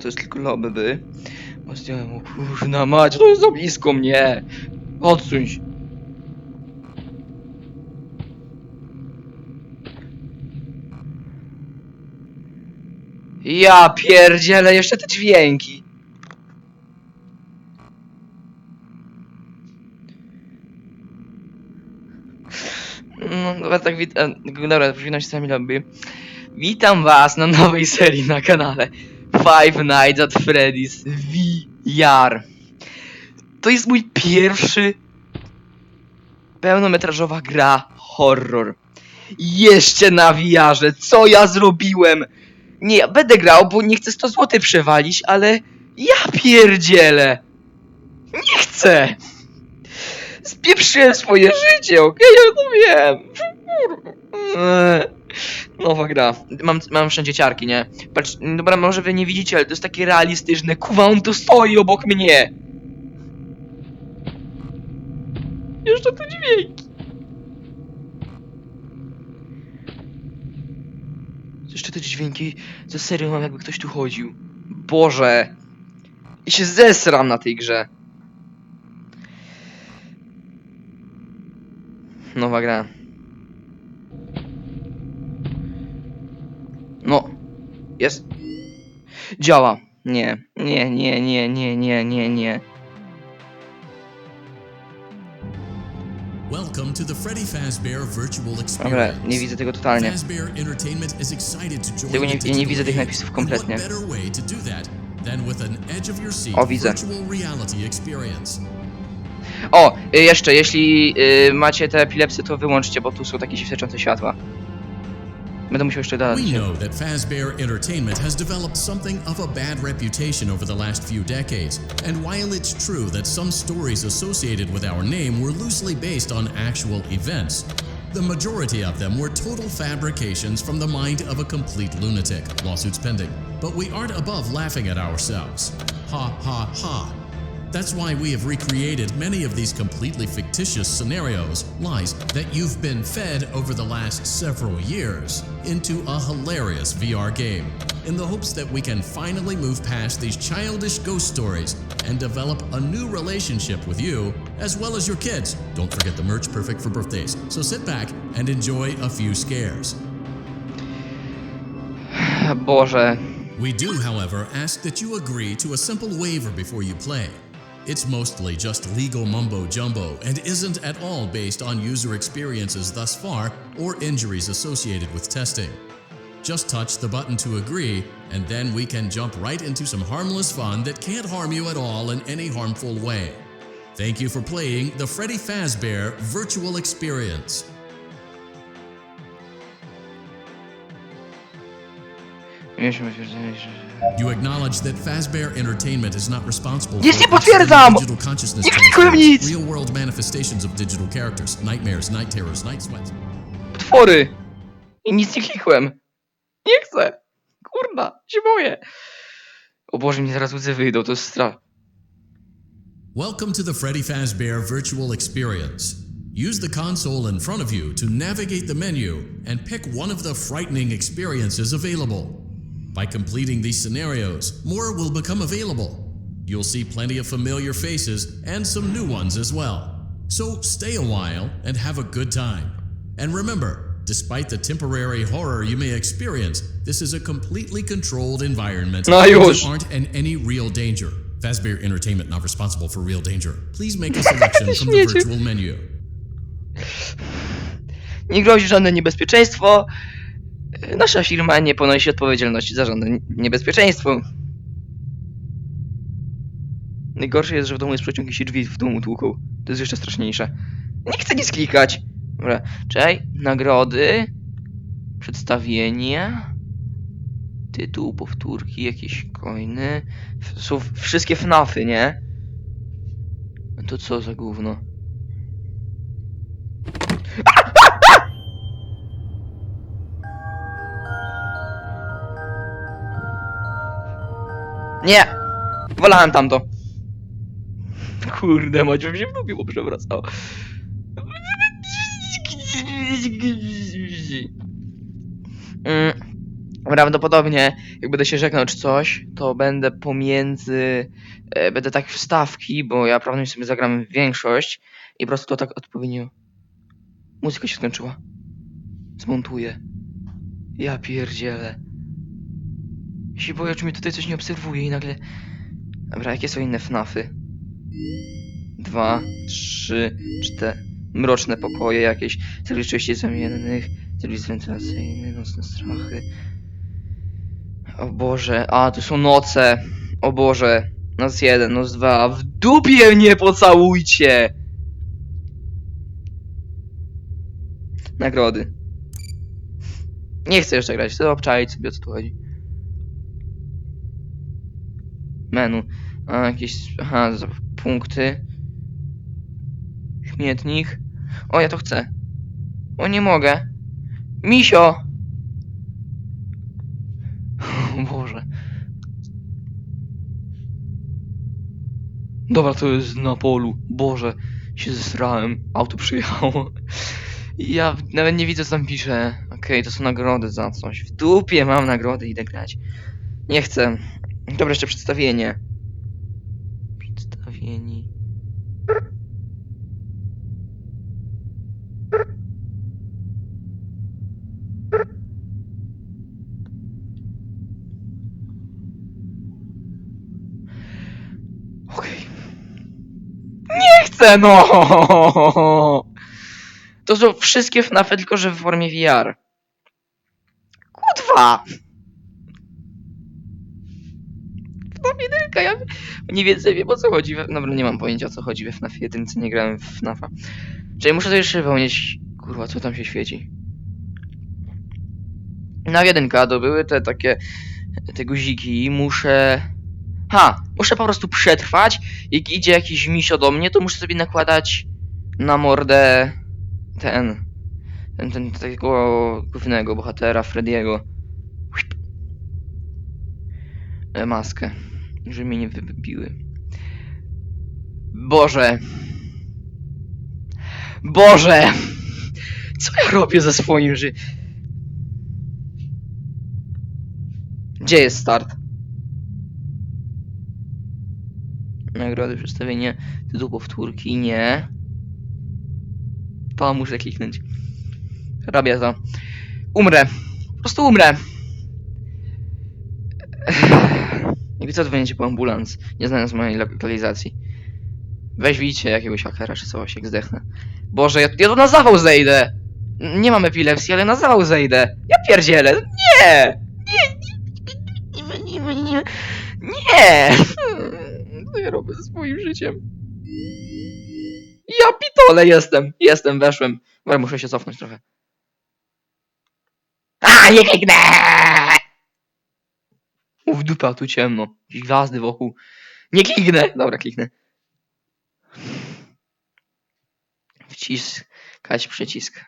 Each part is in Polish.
to jest tylko lobby. Ostatnio, kurna mać, to jest za blisko mnie. Odsuń się. Ja pierdzielę, jeszcze te dźwięki. No, dobra, tak witam. Dobra, powinno się sami lobby. Witam was na nowej serii na kanale Five Nights at Freddy's VR. To jest mój pierwszy pełnometrażowa gra horror. Jeszcze na VR-ze. Co ja zrobiłem? Nie, będę grał, bo nie chcę 100 zł przewalić, ale ja pierdzielę. Nie chcę. Spieprzyłem swoje życie, okej? Ja to wiem. Eee, Nowa gra. Mam, mam wszędzie ciarki, nie? Patrz, dobra, może wy nie widzicie, ale to jest takie realistyczne. Kuwa, on tu stoi obok mnie. Jeszcze tu dźwięki. Jeszcze te dźwięki, co serio mam jakby ktoś tu chodził. Boże. I się zesram na tej grze. Nowa gra. No. Jest. Działa. Nie. Nie, nie, nie, nie, nie, nie, nie. Welcome to the Freddy Fazbear Virtual Dobra, Experience. nie widzę tego totalnie. Fazbear Entertainment is excited to join Tego nie- nie widzę tych napisów kompletnie. O, widzę. O, y, jeszcze, jeśli y, macie te epilepsy, to wyłączcie, bo tu są takie świecące światła. We know that Fazbear Entertainment has developed something of a bad reputation over the last few decades. And while it's true that some stories associated with our name were loosely based on actual events, the majority of them were total fabrications from the mind of a complete lunatic, lawsuits pending. But we aren't above laughing at ourselves. Ha ha ha. That's why we have recreated many of these completely fictitious scenarios, lies, that you've been fed over the last several years into a hilarious VR game, in the hopes that we can finally move past these childish ghost stories and develop a new relationship with you, as well as your kids. Don't forget the merch perfect for birthdays. So sit back and enjoy a few scares. Boże. We do, however, ask that you agree to a simple waiver before you play. It's mostly just legal mumbo jumbo and isn't at all based on user experiences thus far or injuries associated with testing. Just touch the button to agree, and then we can jump right into some harmless fun that can't harm you at all in any harmful way. Thank you for playing the Freddy Fazbear Virtual Experience. You acknowledge that Fazbear Entertainment is not responsible Nic for potwierdzam! digital consciousness Nie klikłem nic! real world manifestations of digital characters, nightmares, night terrors, night sweats. Potwory! I nic nie klikłem. Nie chcę. Kurna, się boję. O Boże, mi zaraz łzy wyjdą, to jest strach. Welcome to the Freddy Fazbear Virtual Experience. Use the console in front of you to navigate the menu and pick one of the frightening experiences available. By completing these scenarios, more will become available. You'll see plenty of familiar faces and some new ones as well. So stay a while and have a good time. And remember, despite the temporary horror you may experience, this is a completely controlled environment No you aren't in any real danger. Fazbear Entertainment not responsible for real danger. Please make a selection from the virtual menu. Nie grozi żadne niebezpieczeństwo. Nasza firma nie ponosi odpowiedzialności za żadne niebezpieczeństwo. Najgorsze jest, że w domu jest przeciąg i się drzwi w domu tłuką. To jest jeszcze straszniejsze. Nie chcę nic klikać. Dobra, czekaj. Nagrody. Przedstawienie. Tytuł, powtórki, jakieś coiny. Są wszystkie FNAFy, nie? To co za gówno? Nie! Wolałem tamto. Kurde, mać bym się w dupie przewracał. Mm. Prawdopodobnie, jak będę się żegnał czy coś, to będę pomiędzy. E, będę tak wstawki, bo ja prawdopodobnie sobie zagram większość i po prostu to tak odpowiednio. Muzyka się skończyła. Zmontuję. Ja pierdzielę. Się boję, czy mnie tutaj coś nie obserwuje i nagle. Dobra, jakie są inne FNAFy? Dwa, trzy, cztery. Mroczne pokoje jakieś, serwis części zamiennych, serwis wentylacyjny, nocne strachy. O Boże, a tu są noce. O Boże. Noc jeden, noc dwa. W dupie mnie pocałujcie! Nagrody. Nie chcę jeszcze grać, chcę obczaić sobie o co tu chodzi. Menu. A, jakieś. Aha, punkty. Śmietnik. O, ja to chcę. O, nie mogę. Misio! O Boże. Dobra, to jest na polu. Boże, się zesrałem. Auto przyjechało. Ja nawet nie widzę, co tam pisze. Okej, to są nagrody za coś. W dupie mam nagrody, idę grać. Nie chcę. Dobra, jeszcze przedstawienie. Przedstawieni. Okej. Nie chcę, no! To są wszystkie FNAFy, tylko że w formie VR. Kutwa! 1, ja nie więcej wiem o co chodzi. We... Dobra, nie mam pojęcia o co chodzi we FNAF 1, nie grałem w FNAFa. Czyli muszę to jeszcze wypełnić. Kurwa, co tam się świeci? Na jedynka to były te takie te guziki. Muszę. Ha! Muszę po prostu przetrwać. Jak idzie jakiś misio do mnie, to muszę sobie nakładać na mordę ten. Ten, ten tego głównego bohatera, Frediego. Maskę. Żeby mnie nie wybiły. Boże. Boże! Co ja robię ze swoim życiem? Gdzie jest start? Nagrody, przedstawienie, tytuł powtórki, nie. To muszę kliknąć. Robię to. Umrę. Po prostu umrę. Jakby co, dzwonicie po ambulans, nie znając mojej lokalizacji. Weź widzicie jakiegoś hakera czy coś, jak zdechnę. Boże, ja, ja tu na zawał zejdę! Nie mam epilepsji, ale na zawał zejdę. Ja pierdzielę. Nie! Nie! Nie! Nie! Nie! Nie! Nie! Co ja robię ze swoim życiem? Ja pitole jestem! Jestem, weszłem. Dobra, muszę się cofnąć trochę. A, nie kliknę! Uf, dupa, tu ciemno. Jakieś gwiazdy wokół. Nie kliknę! Dobra, kliknę. Wciskać przycisk.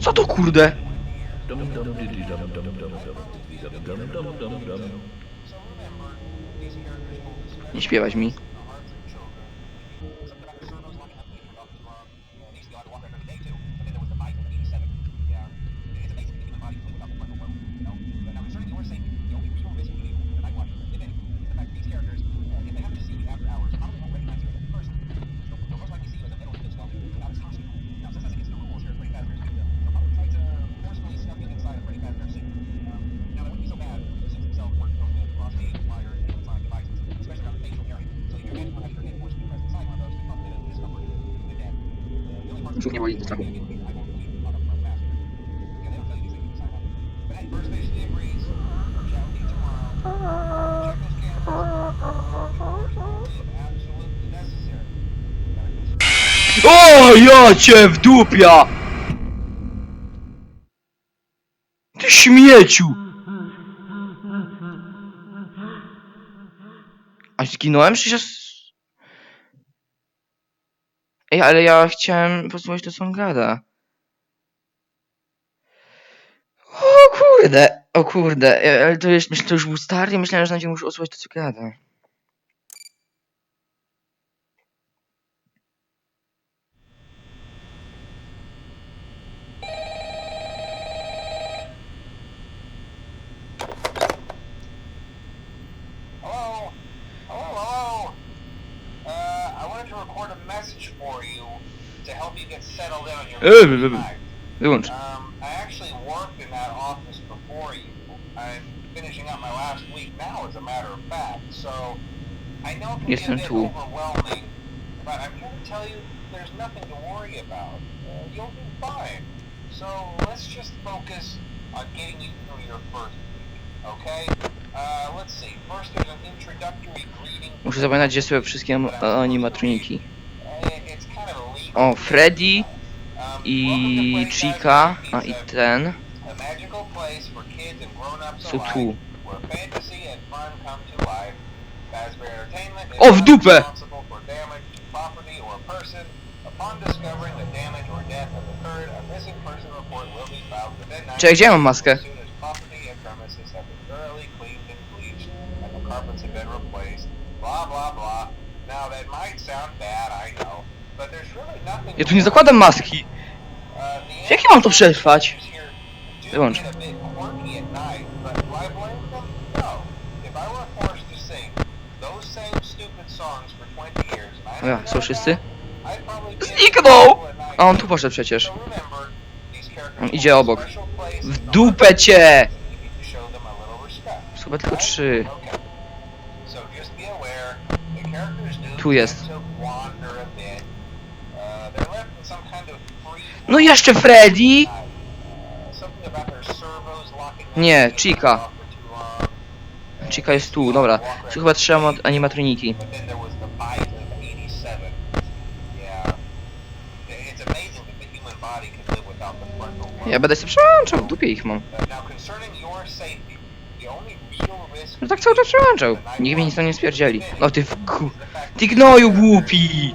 Co to kurde? Nie śpiewać mi. Brzuch nie boli do strachu. O, ja cię w dupia! Ty śmieciu! A zginąłem przecież... Ej, ale ja chciałem posłuchać to, co on gada. O kurde, o kurde, e, ale to jest, myślę, to już był stary, myślałem, że będzie muszę osłuchać to, co gada. Hello? Hello, hello? Uh, I wanted to record a message for you to help you get settled in on your Eh, first eh, eh. night. Wyłącz. Um, I actually worked in that office before you. I'm finishing up my last week now, as a matter of fact. So I know it can Jestem be a bit tu. overwhelming, but I'm here to tell you there's nothing to worry about. Uh, you'll be fine. So let's just focus on getting you through your first week, okay? Uh, let's see. First, there's an introductory greeting. Muszę zapamiętać, gdzie są wszystkie am- animatroniki. Uh, it's kind of a legal O, Freddy Um, i Chica, a i Pizza. ten są tu. O, w dupę! responsible for damage to property or person. Upon discovering that damage or death has occurred, a missing person report will be filed within 90 Czekaj, gdzie mam maskę? I. Ja tu nie zakładam maski. W jakie mam to przetrwać? Wyłącz. get a bit quirky at night, but do I blame them? If I were forced to sing those same stupid songs for 20 years, and I O ja, są wszyscy? Zniknął! A on tu poszedł przecież. On idzie obok. W dupę cię! chyba tylko trzy. Okay. So just be aware, the characters do Tu jest. tend to wander a bit. Uh, they're left in some kind of free No i jeszcze Freddy! Nie, Chica. Chica jest tu, dobra. Są chyba trzy ama- animatroniki. But then there was the bite of 87. Yeah. It's amazing that the human body can live without the frontal lobe. Ja będę się przełączał, dupie ich mam. No tak cały czas przełączał. Nikt mnie nic tam nie spierdzieli. No ty w ku... Ty gnoju głupi!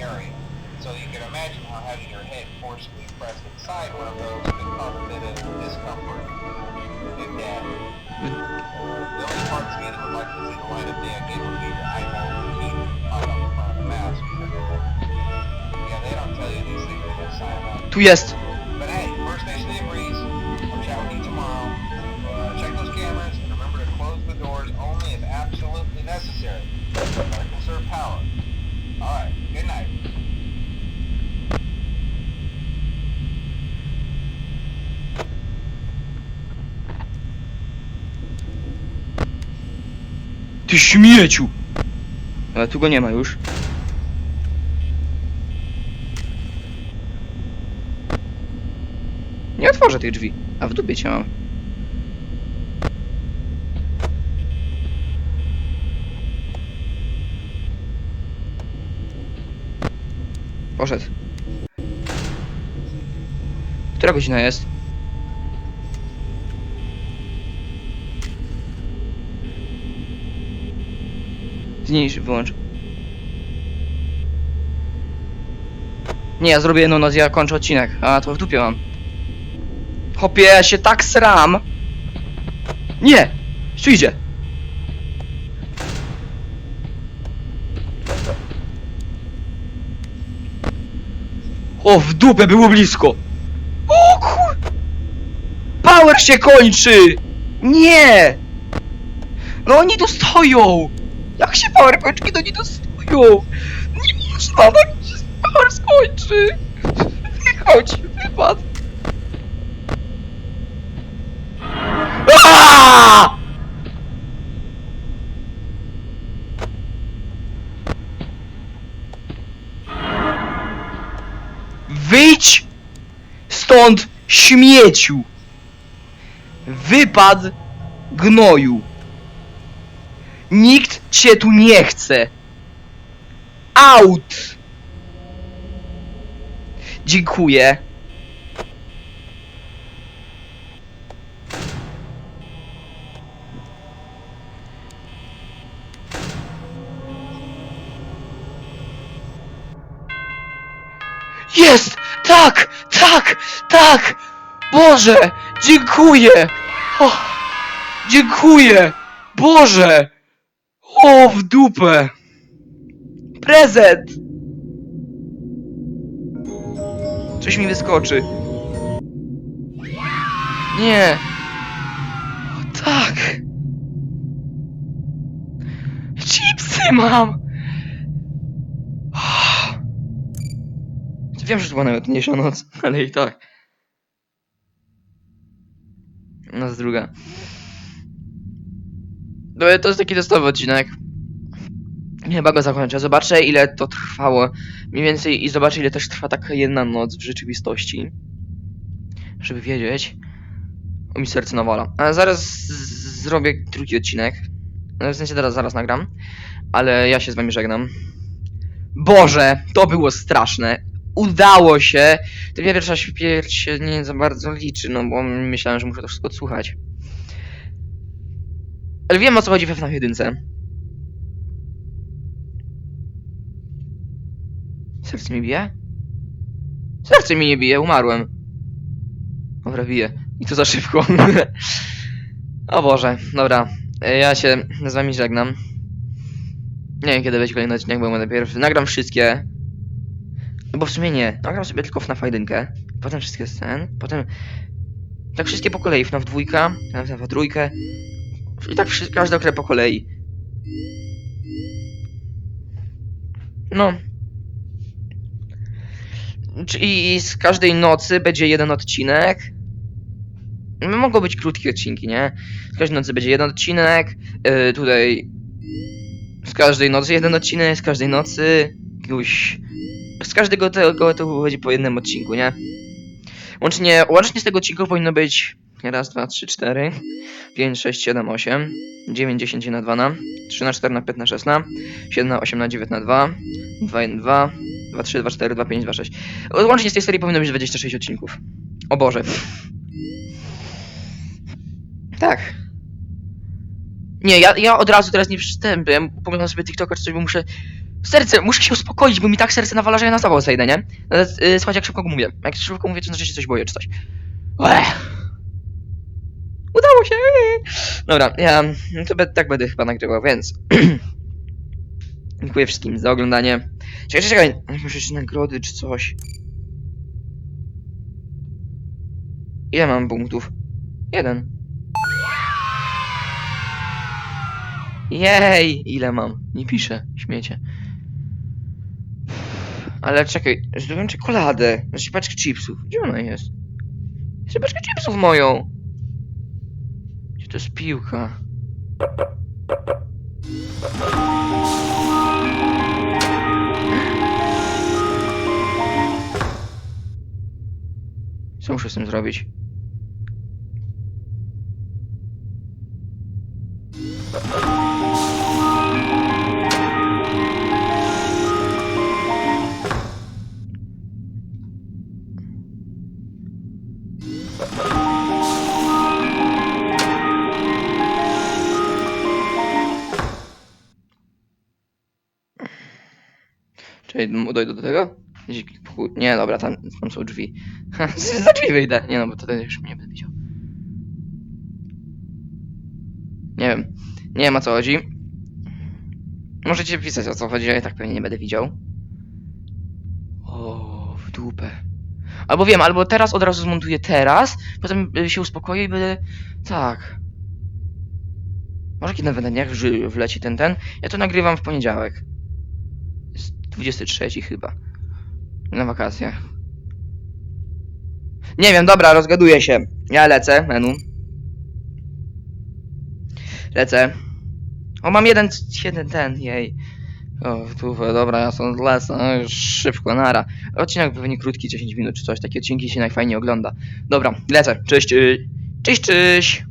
So you can imagine how having your head forcibly pressed inside one of those could cause a bit of discomfort death. Uh, the only parts you would like to see the light of day again would be and teeth of the mask. Yeah, they don't tell you these things, sign up. Tu jest. Ty śmieciu! Ale tu go nie ma już. Nie otworzę tych drzwi. A w dupie cię mam. Poszedł. Która godzina jest? Nie, ja zrobię jedną noc, ja kończę odcinek. A, to w dupie mam. Hopie, ja się tak sram. Nie! Tu idzie. O, w dupę było blisko! O kur... Power się kończy! Nie! No oni tu stoją! Jak się kiedy oni tu stoją? Nie można, tak się power skończy! Wychodź, wypadł! Aaaa! Wyjdź stąd śmieciu! Wypad gnoju! Nikt cię tu nie chce! Out! Dziękuję. Jest! Tak! Tak! Tak! Boże! Dziękuję! Dziękuję! Boże! O, w dupę! Prezent! Coś mi wyskoczy. Nie. O, tak. Chipsy mam! Wiem, że to była najładniejsza noc, ale i tak. Noc druga. No, to jest taki testowy odcinek. Chyba go zakończę. Zobaczę ile to trwało. Mniej więcej i zobaczę ile też trwa taka jedna noc w rzeczywistości. Żeby wiedzieć. O mi serce nawala. A zaraz zrobię drugi odcinek. No, W sensie teraz zaraz nagram. Ale ja się z wami żegnam. Boże, to było straszne. Udało się. Ta pierwsza śmierć się nie za bardzo liczy, no bo myślałem, że muszę to wszystko odsłuchać. Ale wiem o co chodzi we FNAF 1. Serce mi bije? Serce mi nie bije, umarłem. Dobra, bije. I to za szybko. o Boże, dobra. Ja się z wami żegnam. Nie wiem kiedy będzie kolejny odcinek, bo będę pierwszy. Nagram wszystkie. No bo w sumie nie. Nagram sobie tylko FNAF 1, potem wszystkie scen, potem... Tak wszystkie po kolei. FNAF 2, FNAF 3. I tak każdą grę po kolei. No. Czyli z każdej nocy będzie jeden odcinek. No, Mogą być krótkie odcinki, nie? Z każdej nocy będzie jeden odcinek. Yy, tutaj. Z każdej nocy jeden odcinek, z każdej nocy. Jakiegoś. Z każdego tego to będzie po jednym odcinku, nie? Łącznie, łącznie z tego odcinku powinno być. Raz, dwa, trzy, cztery. 5, 6, 7, 8, 9, 10 na 2 na, 3 na 4 na 5 na 6 na, 7 na 8 na 9 na 2, 2, 1, 2, 2, 3, 2, 4, 2, 5, 2, 6. Łącznie z tej serii powinno być 26 odcinków. O Boże. Tak. Nie, ja, ja od razu teraz nie przystępem, pomyślałem sobie TikToka czy coś, bo muszę... Serce, muszę się uspokoić, bo mi tak serce nawala, że ja na zawał zejdę, nie? Ale, yy, Słuchajcie, jak szybko mówię. Jak szybko mówię, to znaczy, się coś boję, czy coś. Ech. Udało się! Dobra, ja no to be, tak będę chyba nagrywał, więc. Dziękuję wszystkim za oglądanie. Czekaj, czekaj, może jeszcze nagrody czy coś. Ile mam punktów? Jeden. Jej, ile mam? Nie piszę, śmiecie. Ale czekaj, zdobyłem czekoladę. Znaczy paczkę chipsów. Gdzie ona jest? Chcę paczkę chipsów moją. To jest piłka? Co muszę z tym zrobić? Dojdę do tego? Nie, dobra, tam, tam są drzwi. Za drzwi wyjdę. Nie no, bo wtedy już mnie nie będę widział. Nie wiem. Nie wiem o co chodzi. Możecie pisać o co chodzi, ja i tak pewnie nie będę widział. O, w dupę. Albo wiem, albo teraz od razu zmontuję teraz, potem y, się uspokoję i będę... Tak. Może kiedy niech wży- wleci ten, ten. Ja to nagrywam w poniedziałek. Jest 23 chyba. Na wakacjach. Nie wiem, dobra, rozgaduję się. Ja lecę, menu. Lecę. O, mam jeden, jeden ten, jej. O, tu, dobra, ja stąd lecę, no szybko, nara. Odcinek pewnie krótki, 10 minut czy coś, takie odcinki się najfajniej ogląda. Dobra, lecę, cześć, y, cześć, cześć.